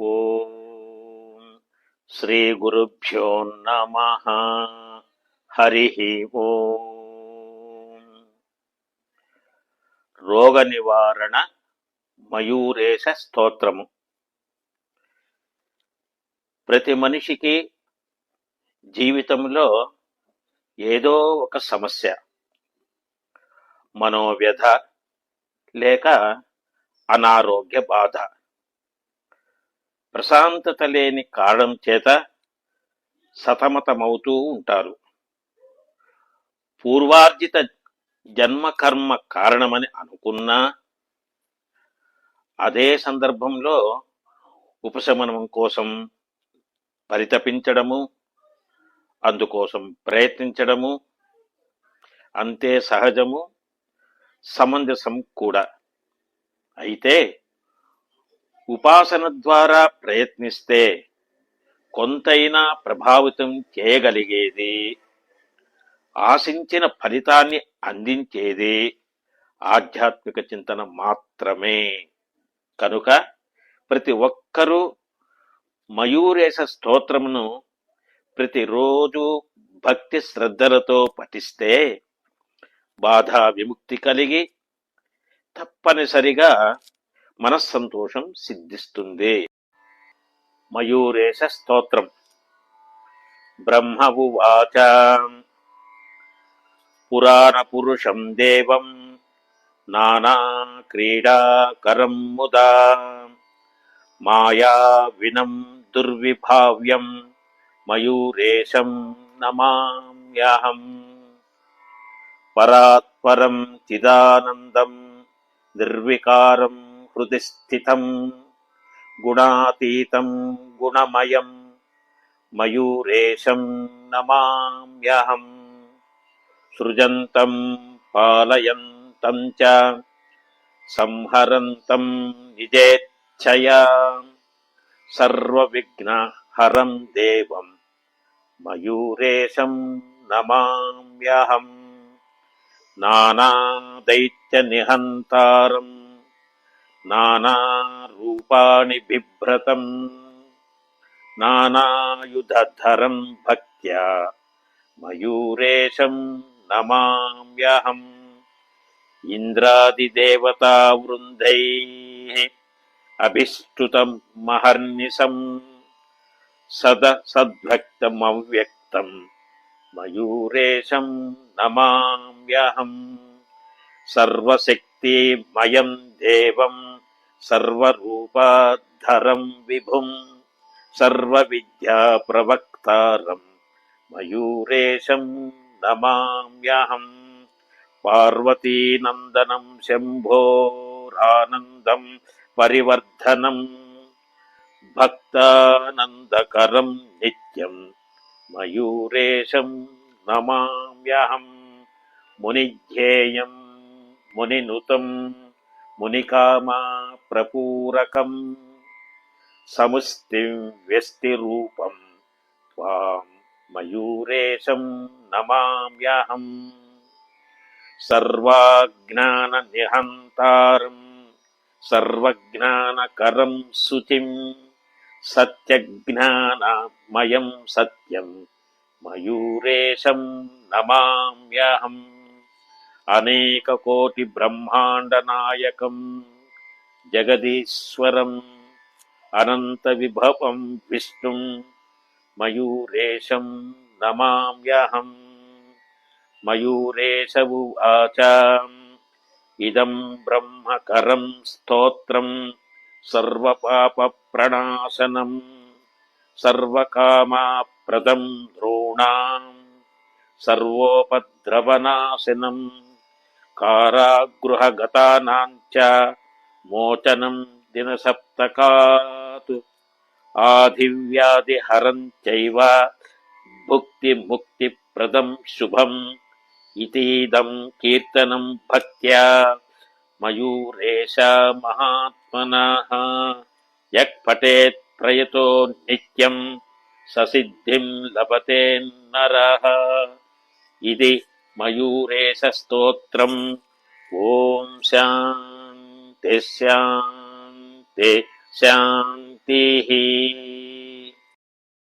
ఓం శ్రీ గురుభ్యో నమ. హరి ఓం. రోగ నివారణ మయూరేశ స్తోత్రము. ప్రతి మనిషికి జీవితంలో ఏదో ఒక సమస్య మనోవ్యధ లేక అనారోగ్య బాధ. ప్రశాంతత లేని కారణం చేత సతమతమవుతూ ఉంటారు. పూర్వార్జిత జన్మకర్మ కారణమని అనుకున్నా అదే సందర్భంలో ఉపశమనం కోసం పరితపించడము అందుకోసం ప్రయత్నించడము అంతే సహజము సమంజసం కూడా. అయితే ఉపాసన ద్వారా ప్రయత్నిస్తే కొంతైనా ప్రభావితం చేయగలిగేది. ఆశించిన ఫలితాన్ని అందించేది ఆధ్యాత్మిక చింతన మాత్రమే. కనుక ప్రతి ఒక్కరూ మయూరేశ స్తోత్రమును ప్రతిరోజు భక్తి శ్రద్ధలతో పఠిస్తే బాధా విముక్తి కలిగి తప్పనిసరిగా మనస్సంతోషం సిద్ధిస్తుంది. మయూరేశ స్తోత్రం. బ్రహ్మ ఉవాచ. పురాణ పురుషం దేవం. నానా క్రీడాకరం ముదా. మాయా వినం దుర్విభావ్యం. మయూరేశం నమామ్యహం. పరాత్పరం చిదానందం. నిర్వికారం హృది స్థితం గుణాతీతం గుణమయం మయూరేశం నమామ్యహం సృజంతం పాలయంతం చ సంహరంతం నిజేచ్ఛయా సర్వవిఘ్నహరం దేవం మయూరేశం నమామ్యహం నానాదైత్యనిహంతారం నానారూపాణి బిభ్రతం నానాయుధరం భక్త్యా మయూరేశం నమామ్యహం. ఇంద్రాదిదేవతావృందై అభిష్టుతం మహర్నిశం సద సద్భక్తమవ్యక్తం మయూరేశం నమామ్యహం. సర్వశక్తిమయం దేవం సర్వరూపాధరం విభుం సర్వవిద్యా ప్రవక్తారం మయూరేశం నమామ్యహం పార్వతీనందనం శంభోరానందం పరివర్ధనం భక్తానందకరం నిత్యం మయూరేశం నమామ్యహం మునిధ్యేయం మునినుతం. మునికామా ప్రపూరకం సముస్తిం వ్యస్తిరూపం త్వాం మయూరేశం నమామ్యహం సర్వాజ్ఞాననిహంతారం సర్వజ్ఞానకరం శుచిం సత్యజ్ఞానమయం సత్యం మయూరేశం నమామ్యహం అనేక కోటి బ్రహ్మాండ నాయకం జగదీశ్వరం అనంత విభవం విష్ణుం మయూరేశం నమామ్యహం మయూరేశవు ఆచాం ఇదం బ్రహ్మకరం స్తోత్రం సర్వపాప ప్రణాశనం సర్వకామాప్రదం ద్రోణాం సర్వోపద్రవనాశనం. కారాగృహగతానాంచ మోచనం దినసప్తకాత్ ఆధివ్యాధిహరం చైవ భుక్తిముక్తిప్రదం శుభం ఇతీదం కీర్తనం భక్త్యా మయూరేష మహాత్మన యక్పటేత్ ప్రయతో నిత్యం ససిద్ధిం లభతే నరః ఇది మయూరేశ స్తోత్రం ఓం శాంతి శాంతి శాంతి